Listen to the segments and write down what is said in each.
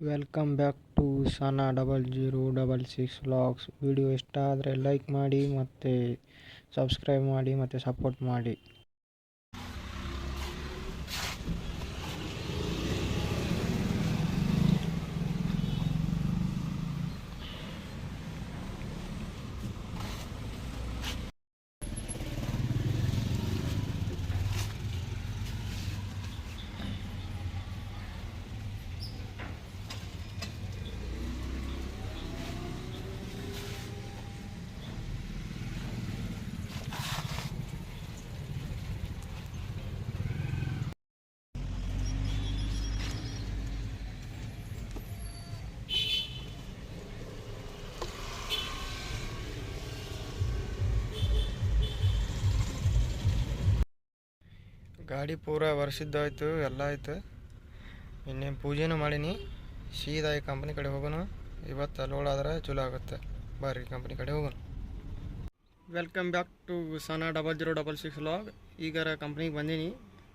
Welcome back to Sana double zero double six vlogs video ಇಷ್ಟ ಆದರೆ like ಮಾಡಿ ಮತ್ತು ಸಬ್ಸ್ಕ್ರೈಬ್ ಮಾಡಿ ಮತ್ತು ಸಪೋರ್ಟ್ ಮಾಡಿ. ಗಾಡಿ ಪೂರ ವರ್ಷದ್ದಾಯ್ತು ಎಲ್ಲ ಆಯ್ತು. ಇನ್ನೇನು ಪೂಜೆನೂ ಮಾಡೀನಿ. ಸೀದಾ ಈ ಕಂಪ್ನಿ ಕಡೆ ಹೋಗೋಣ ಇವತ್ತು ಲೋಡ್ ಆದ್ರೆ ಚಲೋ ಆಗುತ್ತೆ. ಬರ್ರಿ ಕಂಪ್ನಿ ಕಡೆ ಹೋಗೋಣ welcome back to Sana double zero double six log ಈಗಾರ ಕಂಪ್ನಿಗೆ ಬಂದೀನಿ.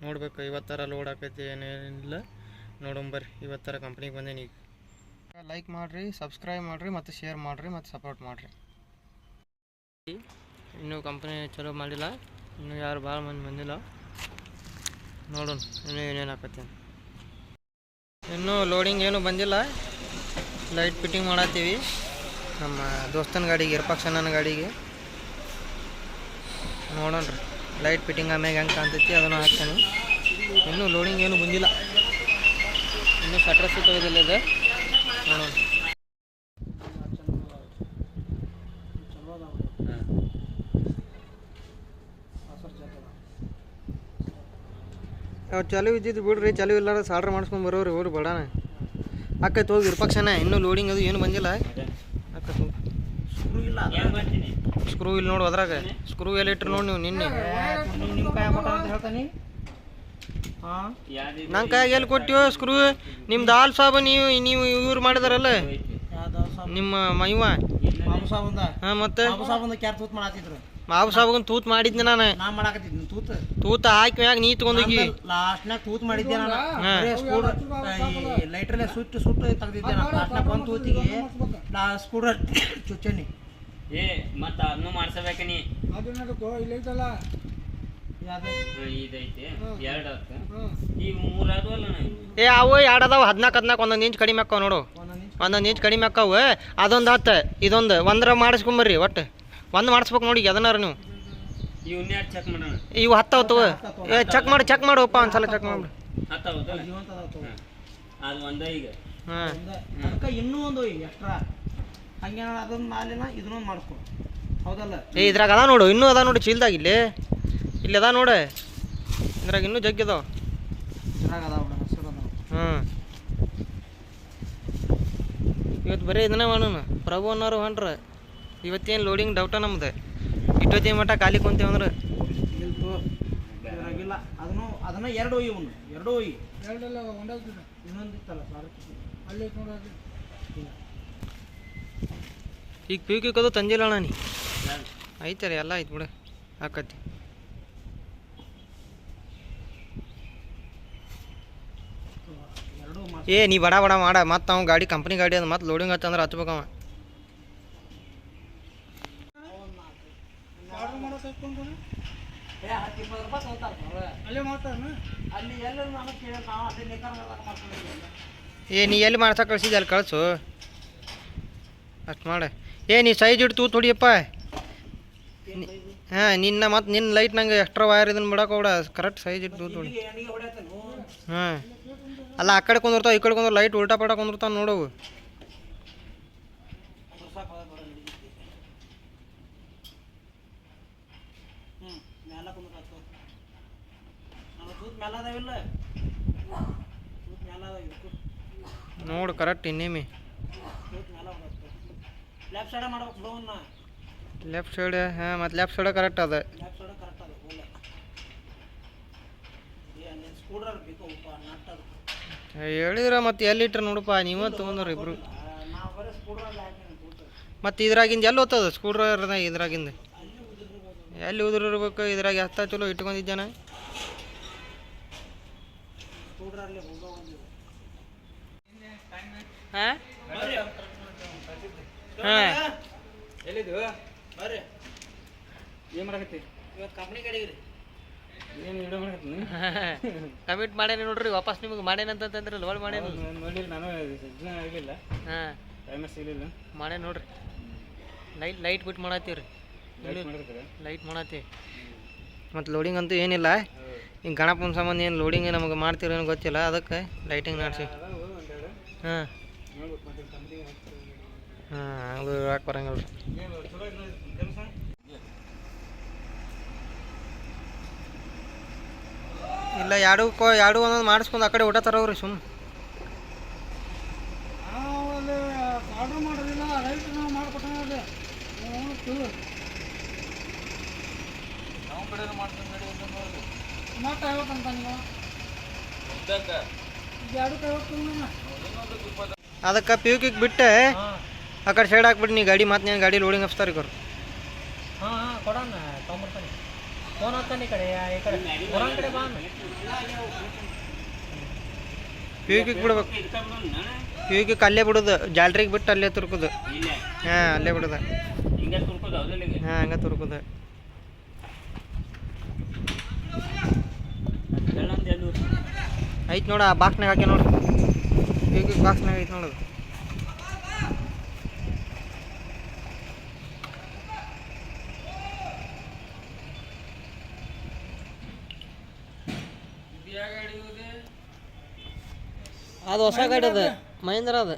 ನೋಡ್ಬೇಕು ಇವತ್ತರ ಲೋಡ್ ಆಕೈತಿ ಏನೇನಿಲ್ಲ ನೋಡೋಣ ಬರ್ರಿ ಇವತ್ತರ ಕಂಪ್ನಿಗೆ ಬಂದೀನಿ ಈಗ. ಲೈಕ್ ಮಾಡಿರಿ ಸಬ್ಸ್ಕ್ರೈಬ್ ಮಾಡಿರಿ ಮತ್ತು ಶೇರ್ ಮಾಡಿರಿ ಮತ್ತು ಸಪೋರ್ಟ್ ಮಾಡಿರಿ. ಇನ್ನೂ ಕಂಪ್ನಿ ಚಲೋ ಮಾಡಿಲ್ಲ. ಇನ್ನೂ ಯಾರು ಭಾಳ ಮಂದಿ ಬಂದಿಲ್ಲ. ನೋಡೋಣ, ಇನ್ನೂ ಏನೇನು ಆಕತಿ ಇನ್ನೂ ಲೋಡಿಂಗ್ ಏನು ಬಂದಿಲ್ಲ. ಲೈಟ್ ಫಿಟ್ಟಿಂಗ್ ಮಾಡತ್ತೀವಿ. ನಮ್ಮ ದೋಸ್ತನ ಗಾಡಿಗೆ ಇರ್ಪಕ್ಷಣ್ಣನ ಗಾಡಿಗೆ. ನೋಡೋಣ ರೀ. ಲೈಟ್ ಫಿಟ್ಟಿಂಗ್ ಆಮ್ಯಾಗ ಹೆಂಗೆ ಕಾಣ್ತೈತಿ ಅದನ್ನು ಹಾಕ್ತಾನೆ. ಇನ್ನೂ ಲೋಡಿಂಗ್ ಏನು ಬಂದಿಲ್ಲ. ಇನ್ನೂ ಶಟ್ರ್ ಸಿಗೋದಿಲ್ಲ ಇದೆ. ನೋಡೋಣ. ಅವ್ರು ಚಾಲು ಇದ್ದಿದ್ದು ಬಿಡ್ರಿ ಚಾಲು ಇಲ್ಲಾರ ಸಾಲ್ಡ್ರ್ ಮಾಡಿಸ್ಕೊಂಡು ಬರೋರಿ ಹೋಗ್ರಿ ಬಡಾನ. ಅಕ್ಕ ಹೋಗಿ ಇರ್ಪಕ್ಷನ ಇನ್ನೂ ಲೋಡಿಂಗ್ ಅದು ಏನು ಬಂದಿಲ್ಲ. ಅಕ್ಕ ಸ್ಕ್ರೂ ಇಲ್ಲಿ ನೋಡು ಅದ್ರಾಗ. ಸ್ಕ್ರೂ ಎಲ್ಲಿ ಇಟ್ರು ನೋಡಿ ನೀವು ನಿನ್ನೆ. ನಿಮ್ಮ ನನ್ನ ಕೈಯಾಗ ಎಲ್ಲಿ ಕೊಟ್ಟಿವೋ ಸ್ಕ್ರೂ ನಿಮ್ದು ಹಾಲ್ ಸಾಬ ನೀವು ನೀವು ಇವ್ರು ಮಾಡಿದಾರಲ್ಲ? ನಿಮ್ಮ ಮೈವ. ಹಾಂ ಮತ್ತೆ? ಮಾವು ಸಾಬಗನ್ ತೂತ್ ಮಾಡಿದ್ದೆ ನಾನು. ನಾ ಮಾಡಾಕತ್ತಿದ್ನಿ ತೂತ್. ತೂತ ಹಾಕಿ ಮ್ಯಾಗ ನೀ ತಗೊಂಡೋಗಿ. ಲಾಸ್ಟ್ನಾಗ ತೂತ್ ಮಾಡಿದ್ದೆ ನಾನು. ಬರೇ ಈ ಲೈಟ್ರಲ್ಲೇ ಸುಟ್ಟು ಸುಟ್ಟು ತೆಗ್ದಿದ್ದೆ ನಾನು. ಲಾಸ್ಟ್ನಾಗ ಬಂದು ತೂತಿಗೆ ಲಾ ಸ್ಕೂಡ್ ಚುಚ್ಚನಿ. ಏ ಮತ್ತ ಅದನ್ನು ಮಾಡ್ಸಬೇಕ ನೀ. ಅಣ್ಣ ಏ ಅವು ಎರಡು ಅದಾವ. ಹದಿನಾಲ್ಕು ಹದಿನಾಲ್ಕು ಒಂದೊಂದು ಇಂಚ್ ಕಡಿಮೆ ಆಕಾವ ನೋಡು. ಒಂದೊಂದು ಇಂಚ್ ಕಡಿಮೆ ಆಕಾವು ಅದೊಂದು ಆತ. ಇದೊಂದು ಒಂದ್ರ ಮಾಡಿಸ್ಕೊಂಬರ್ರಿ ಒಟ್ಟು. ಒಂದು ಮಾಡಿಸ್ಬೇಕು ನೋಡಿ ಅದನ್ನಾರ ನೀವು? ಇವು ಹತ್ತಾವತ್ತವ? ಏ ಚೆಕ್ ಮಾಡಿ ಚೆಕ್ ಮಾಡುವಪ್ಪ ಒಂದ್ಸಲ ಚೆಕ್ ಮಾಡಿ. ಅದು ಹಾಂ. ಇನ್ನೂ ಒಂದು ಎಕ್ಸ್ಟ್ರಾ ಹಂಗೆ ಅದೊಂದು ಮಾಲಿನ ಇದನ್ನೊಂದು ಮಾಡಿಸ್ಕೊ. ಹೌದಲ್ಲ? ಏ ಇದ್ರಾಗ ಅದ ನೋಡು ಇನ್ನೂ ಅದ ನೋಡಿ ಚೀಲ್ದಾಗ ಇಲ್ಲಿ. ಇಲ್ಲಿ ಅದ ನೋಡು. ಇದ್ರಾಗ ಇನ್ನೂ ಜಗ್ಗಿದಾವ ಇದ್ರಾಗ ಅದಾವ ಹ್ಞೂ ಇವತ್ತು ಬರೀ ಇದನ್ನ ಮಾಡೋಣ. ಪ್ರಭು ಅನ್ನೋರು ಹೊಂಟ್ರ. ಇವತ್ತೇನು ಲೋಡಿಂಗ್ ಡೌಟ ನಮ್ದು? ಇಟ್ಟೊತ್ತಿನ ಮಟ್ಟ ಖಾಲಿ ಕುಂತೀವಿ ಅಂದ್ರೆ. ಇಲ್ತು ಇದ್ರಾಗಿಲ್ಲ ಅದನ್ನು ಅದನ್ನ ಎರಡು ಒಯ್ಯಿ ಒಂದು ಎರಡು ಒಯ್ಯಿ ಇನ್ನೊಂದು ಇತ್ತಲ್ಲ ಸಾರು? ಅಲ್ಲಿ ಈಗ ಪಿ ಕ್ಯೂ ಕದು ತಂದಿಲ್ಲ ಅಣ್ಣ ನೀ. ಐತರಿ ಎಲ್ಲ ಐತೆ ಬಿಡು. ಹಾಕತ್ತಿ. ಏ ನೀ ಬಡ ಬಡ ಮಾಡ. ಮತ್ತೆ ಅವ್ನು ಗಾಡಿ ಕಂಪ್ನಿ ಗಾಡಿ ಅದು ಮತ್ತೆ ಲೋಡಿಂಗ್ ಹತ್ತಂದ್ರೆ ಹಚ್ಬೇಕವ ಏ, ಹತ್ತು ಇಪ್ಪತ್ತು ರೂಪಾಯಿ ತಗೋತಾರ ಅವ್ರು. ಅಲ್ಲಿ ಎಲ್ಲ ನಾನು ಕೇಳಿ ನಾವು ಅದೇ ನೇಕಾರದಾಗ ಮಾಡ್ಕೊಂಡಿದ್ದೀವಿ ಏ ನೀ ಎಲ್ಲಿ ಮಾಡ್ತಾ ಕಳ್ಸಿದ್ದೆ ಅಲ್ಲಿ ಕಳಿಸು. ಅಷ್ಟು ಮಾಡ. ಏ ನೀ ಸೈಜ್ ಇಟ್ಟು ತೂತ್ ಹೊಡಿಯಪ್ಪ. ಹಾಂ ನಿನ್ನ ಮತ್ತು ನಿನ್ನ ಲೈಟ್ ನಂಗೆ ಎಕ್ಸ್ಟ್ರಾ ವೈರ್ ಇದನ್ನು ಬಿಡಕ್ಕೆ ಹೋಗ್ಬೇಡ. ಕರೆಕ್ಟ್ ಸೈಜ್ ಇಟ್ಟು ಎಣ್ಣಿಗೆ ಹೊಡ್ಯಾತನು. ಹಾಂ ಅಲ್ಲ ಆ ಕಡೆ ಕುಂದಿರ್ತಾವ ಈ ಕಡೆ ಕುಂದ್ರ ಲೈಟ್ ಉಲ್ಟಾ ಪಡ ಕುಂದಿರ್ತಾವ ನೋಡವು ಮ್ಯಾಲ ಕುಂದ್ರಾತು ನಮ್ಮ ತೂತ್ ಮ್ಯಾಲ ಅದಾವಿಲ್ಲ ತೂತ್ ಮ್ಯಾಲ ಅದಾವ ಇದಕ್ಕೂ ನೋಡು ಕರೆಕ್ಟ್ ಇನ್ನೇಮಿ. ತೂತ್ ಮ್ಯಾಲ ಹೋಗತ್ತೆ ಲೆಫ್ಟ್ ಸೈಡ್ ಮಾಡ್ಬೇಕು ಲೆಫ್ಟ್ ಸೈಡ್ ಹಾಂ ಮತ್ತು ಲೆಫ್ಟ್ ಸೈಡ್ ಕರೆಕ್ಟ್ ಅದ. ಲೆಫ್ಟ್ ಸೈಡ್ ಕರೆಕ್ಟ್ ಅದು ಹೋಲ ಏ ಅಲ್ಲಿ ಸ್ಕೂಡ್ರರ್ ಬೇಕು ಉಪ್ಪ ನಟ್ ಅದು. ಹೇಳಿದ್ರ ಮತ್ತೆ ಎಲ್ಲಿ ಇಟ್ರ ನೋಡಪ್ಪ ನೀವ ತಗೊಂಡ್ರ ಇಬ್ರು. ನಾವು ಬರೀ ಮತ್ತು ಇದ್ರಾಗಿಂದ ಎಲ್ಲಿ ಓದ್ತದ ಸ್ಕ್ರೂ ಡ್ರೈವರ್ದಾಗ ಇದ್ರಾಗಿಂದ? ಎಲ್ಲಿ ಉದುರಿರ್ಬೇಕು ಇದ್ರಾಗ ಎತ್ತ ಚಲೋ ಇಟ್ಕೊಂಡಿದ್ದಾನ ಹಾಂ? ಹಾಂ. ಎಲ್ಲಿದ್ದು ಬರ್ರಿ. ಏನು ಮಾಡಕತ್ತಿ? ಇವತ್ತು ಕಂಪ್ನಿ ಕಡೆಗೆ ರೀ ಏನು ವಿಡಿಯೋ ಮಾಡಕತ್ತೀನಿ ಕಮಿಟ್ ಮಾಡೇನಿ ನೋಡ್ರಿ ವಾಪಸ್ ನಿಮಗೆ ಮಾಡೇನಂತಂದ್ರೆ ಲೋಡ್ ಮಾಡೇನಿ ನೋಡಿರಿ ನಾನು ಸಜ್ಜನ ಆಗಲಿಲ್ಲ ಹಾಂ. ಟೈಮ್ ಸಿಗಲಿಲ್ಲ ಮಾಡೇ ನೋಡ್ರಿ. ಲೈಟ್ ಲೈಟ್ ಬಿಟ್ಟು ಮಾಡತ್ತೀವ್ರಿ. ರೀ ಲೈಟ್ ಮಾಡತ್ತಿ. ಮತ್ತು ಲೋಡಿಂಗ್ ಅಂತೂ ಏನಿಲ್ಲ. ಈಗ ಗಣಪನ ಸಂಬಂಧ ಏನು ಲೋಡಿಂಗ್ ನಮಗೆ ಏನೋ ಗೊತ್ತಿಲ್ಲ. ಅದಕ್ಕೆ ಲೈಟಿಂಗ್ ಮಾಡಿಸಿ. ಒಂದೆರಡು ಹಾಂ. ಹಾಂ ಅದು ಹಾಕಿ ಬರಂಗಿಲ್ಲ. ಇಲ್ಲ ಎರಡು ಕೋ ಎರಡು ಒಂದೊಂದು ಮಾಡಿಸ್ಕೊಂಡು ಆ ಕಡೆ ಊಟ ತರೋವ್ರಿ ಸುಮ್ಮನೆ ಅಲ್ಲಿ ಆರ್ಡರ್ ಮಾಡೋದಿಲ್ಲ. ರೈಟ್ ನಾವು ಮಾಡ್ಕೊಟ್ಟೆ ಕಡೆ ಮಾಡ್ಕೊಂಡು ಮತ್ತೆ ಐವತ್ತಂತ ನೀವು ಎರಡು ಐವತ್ತು ಅದಕ್ಕೆ ಪಿ ಯು ಕಿಕ್ ಬಿಟ್ಟೆ. ಆ ಕಡೆ ಸೈಡ್ ಹಾಕ್ಬಿಟ್ಟು ನೀ ಗಾಡಿ ಮತ್ತೆ ನೀನು ಗಾಡಿ ಲೋಡಿಂಗ್ ಹಚ್ತಾರೆ ಇವರು. ಹಾಂ ಹಾಂ ಕೊಡೋಣ ತೊಗೊಂಬರ್ತಾನೆ. ಫೋನ್ ಹಾಕ್ತಾನೆ ಈ ಕಡೆ ಈ ಕಡೆ. ಹೊರಂ ಕಡೆ ಬಾ ಅಣ್ಣ. ಪಿ ಯು ಕಿಕ್ ಬಿಡ್ಬೇಕು. ಇದಕ್ಕೆ ಪಿ ಕಿಕ್ ಅಲ್ಲೇ ಬಿಡೋದು. ಜಾಲ್ರಿಗೆ ಬಿಟ್ಟು ಅಲ್ಲೇ ತುರ್ಕುದು. ಹಾಂ ಅಲ್ಲೇ ಬಿಡೋದು. ಹಿಂಗೆ ತುರ್ಕೋದು ಹೌದಲ್ಲಿಗೆ ಹಾಂ ಹಂಗೆ ತುರ್ಕೋದು ಹೇಳಂದು ಅದು ಐತೆ ನೋಡ ಆ ಬಾಕ್ಸ್ನಾಗ ಹಾಕಿ ನೋಡಿ. ಈಗ ಬಾಕ್ಸ್ನಾಗ ಐತೆ ನೋಡೋದು ಅದು ಹೊಸ ಗಾಡಿ ಅದ ಮಹೇಂದ್ರ ಅದ.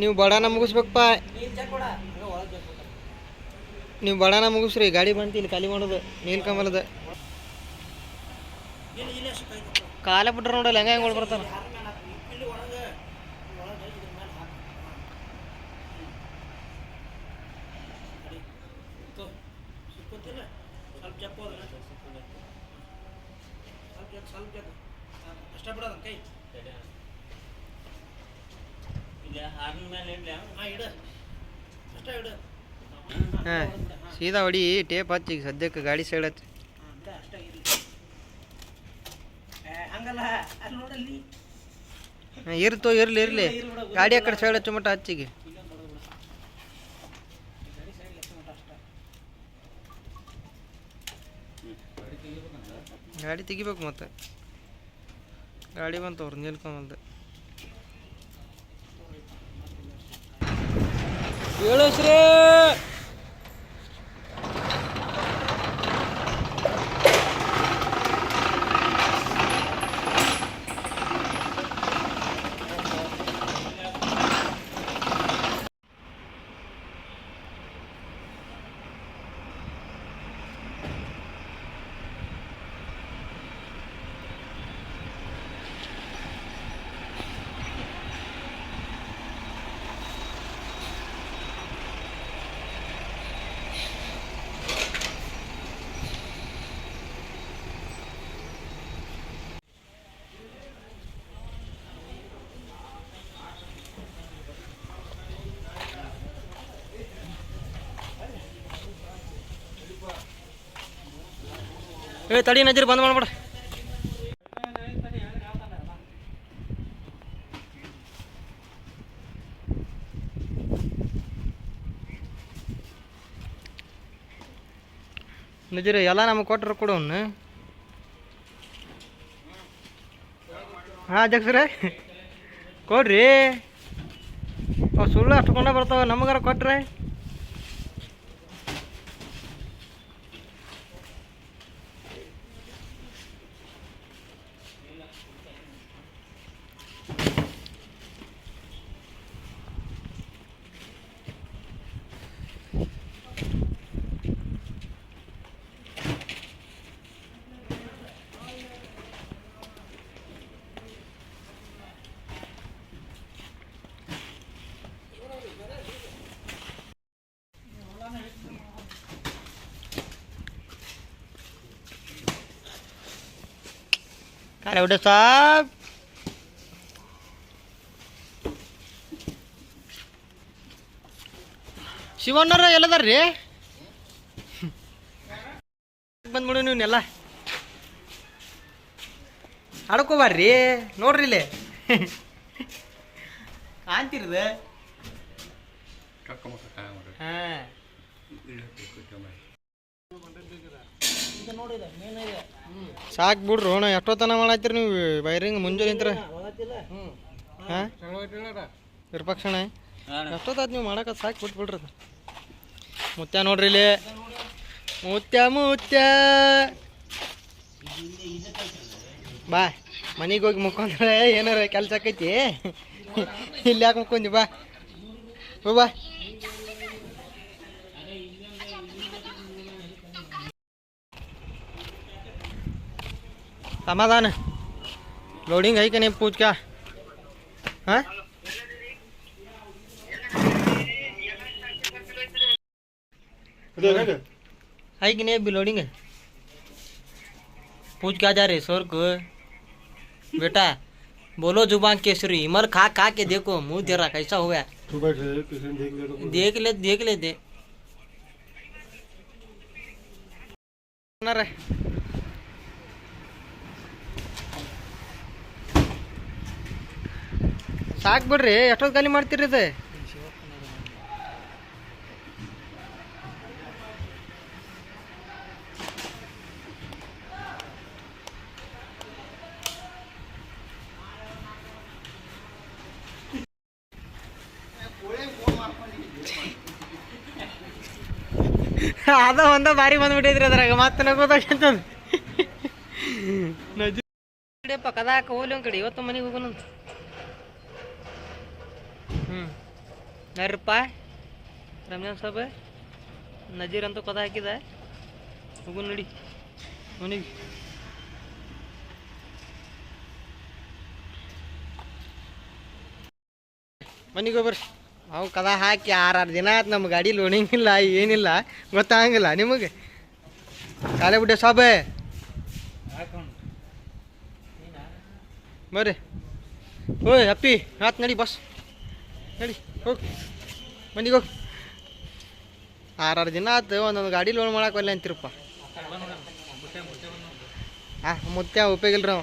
ನೀವು ಬಡಾನ ಮುಗಿಸ್ಬೇಕಪ್ಪ ನೀರು ಚೆಕ್ ಕೊಡ ಹಂಗೆ ಒಳಗೆ ಚೆಕ್ ಕೊಡ ನೀವು ಬಡಾನ ಮುಗಿಸ್ರಿ ಗಾಡಿ ಬಂತು ಇಲ್ಲಿ ಖಾಲಿ ಮಾಡೋದು ನೀಲ್ಕಮಲದ ಕಾಲ ಇಲ್ಲಿ ಅಷ್ಟು ಕೈ ಕಾಲೇ ಬಿಟ್ರೆ ನೋಡಲ್ಲ ಹೆಂಗೆ ಹೆಂಗೆ ಬರ್ತಾನೆ. ಇಲ್ಲ ಹಾರಿನ ಮೇಲೆ ಇಡ್ಲಿ? ಹಾಂ ಇಡು. ಅಷ್ಟೇ ಇಡು. ಹಾಂ ಸೀದಾ ಹೊಡಿ ಟೇಪ್ ಹಚ್ಚಿ ಈಗ ಸದ್ಯಕ್ಕೆ ಗಾಡಿ ಸೈಡ್ ಹಚ್ಚಿ. ಹಾಂ ಅಷ್ಟೇ ಅಷ್ಟೇ ಇರಲಿ ಹಂಗಲ್ಲ ಅಲ್ಲಿ ಇರ್ತೋ ಇರ್ಲಿ ಇರಲಿ. ಗಾಡಿ ಆ ಕಡೆ ಸೈಡ್ ಹಚ್ಚು ಮಟ್ಟ ಹಚ್ಚಿಗೆ. ಗಾಡಿ ತೆಗಿಬೇಕು ಮತ್ತೆ. ಗಾಡಿ ಬಂತು ಅವ್ರು ನಿಲ್ಕೊಂಬಂದೆ. ಹೇಳು ಶ್ರೀ ಏ, ತಡಿ, ನಜರ್, ಬಂದ್ ಮಾಡ್ಬೇಡ. ನಜರ್, ಎಲ್ಲ ನಮಗೆ ಕೊಟ್ಟರು ಕೊಡು ಹಾ ಹಾಂ ಅಧ್ಯಕ್ಷರೇ ಕೊಡ್ರಿ. ಅವು ಸುಳ್ಳು ಅಷ್ಟು ಕೊಂಡ ಬರ್ತಾವೆ, ನಮಗಾರ ಕೊಟ್ರೆ. ಕಾಲೆ ಹೊಡೆ ಸಾಬ್ ಶಿವಣ್ಣರ ಎಲ್ಲದಾರ್ರಿ ಬಂದ್ಬಿಡು ನೀವನ್ನೆಲ್ಲ ಆಡ್ಕೋಬಾರ್ರಿ ನೋಡ್ರಿ ಇಲ್ಲಿ. ಕಾಣ್ತಿರದ? ಹಾಂ. ನೋಡಿದೆ ಮೇನ್ ಇದೆ. ಸಾಕು ಬಿಡ್ರಿ ಅಣ್ಣ. ತನ ಮಾಡತ್ತೀರಿ ನೀವು? ವೈರಿಂಗ್ ಮುಂಜಾನೆ ನಿಂತ್ರ. ಹಾಂ? ವಿರಪಕ್ಷಣ ಎಷ್ಟೊತ್ತಾಯ್ತು ನೀವು ಮಾಡಕ್ಕೆ ಸಾಕು ಬಿಟ್ಬಿಡ್ರಿ ಅದು ಮುತ್ಯ ನೋಡ್ರಿ ಇಲ್ಲಿ. ಮುತ್ಯ ಮುತ್ಯ. ಬಾ, ಮನೆಗೆ ಹೋಗಿ ಮುಕ್ಕೊಂಡ್ರೆ ಏನಾರ ಕೆಲ್ಸ ಆಕೈತಿ? ಇಲ್ಲಿ ಯಾಕೆ ಮುಕ್ಕೊಂಡಿ ಬಾ. ಬಾ. समाधान लोडिंग है कि नहीं पूछ क्या? हाँ? है कि नहीं अभी लोडिंग है? पूछ क्या जा रहे सर को? बेटा बोलो ज़ुबान केसरी इमर खा खा के देखो मुँह दे रहा कैसा हुआ देख ले देख ले दे। ಸಾಕು ಬಿಡ್ರಿ ಎಷ್ಟೊತ್ತು ಖಾಲಿ ಮಾಡ್ತೀರಿ ಇದು? ಅದ ಒಂದ ಬಾರಿ ಬಂದ್ಬಿಟ್ಟಿದ್ರಿ ಅದ್ರಾಗ ಮತ್ತೆ ನಗೋದಾಗಂತ ಪಕ್ಕದ ಹೋಗ್ಲಿ ಒಂದ್ ಕಡೆ ಇವತ್ತು ಮನೆಗೆ ಹೋಗೋಣಂತ ಹ್ಞೂ ಯಾರಪ್ಪ ರಂಜಾನ್ ಸಾಬ್. ನಜೀರ್ ಅಂತ ಕದ ಹಾಕಿದ. ಹೋಗು ನಡಿ. ಅವನಿಗೆ ಮನೆಗೆ ಹೋಗ್ಬರ್ರಿ ಅವು ಕದ ಹಾಕಿ ಆರಾರು ದಿನ ಆಯ್ತು ನಮ್ಮ ಗಾಡಿ ಲೋಡಿಂಗ್ ಇಲ್ಲ ಏನಿಲ್ಲ, ಗೊತ್ತಾಗಂಗಿಲ್ಲ ನಿಮಗೆ. ಕಾಲೇ ಬಿಟ್ಟೆ ಸಾಬೆ. ಬರ್ರಿ. ಓಯ್ ಅಪ್ಪಿ, ಆತ್ ನಡಿ ಬಸ್. ನಡಿ ಹೋಗಿ. ಮನೆಗೆ ಹೋಗಿ. ಆರಾರು ದಿನ ಆಯ್ತು ಒಂದೊಂದು ಗಾಡಿ ಲೋನ್ ಮಾಡಕ್ಕೆ ಅಂತಿರಪ್ಪ. ಹಾಂ ಮುತ್ಯ ಉಪಯೋಗ ಇಲ್ರಿ ಅವ.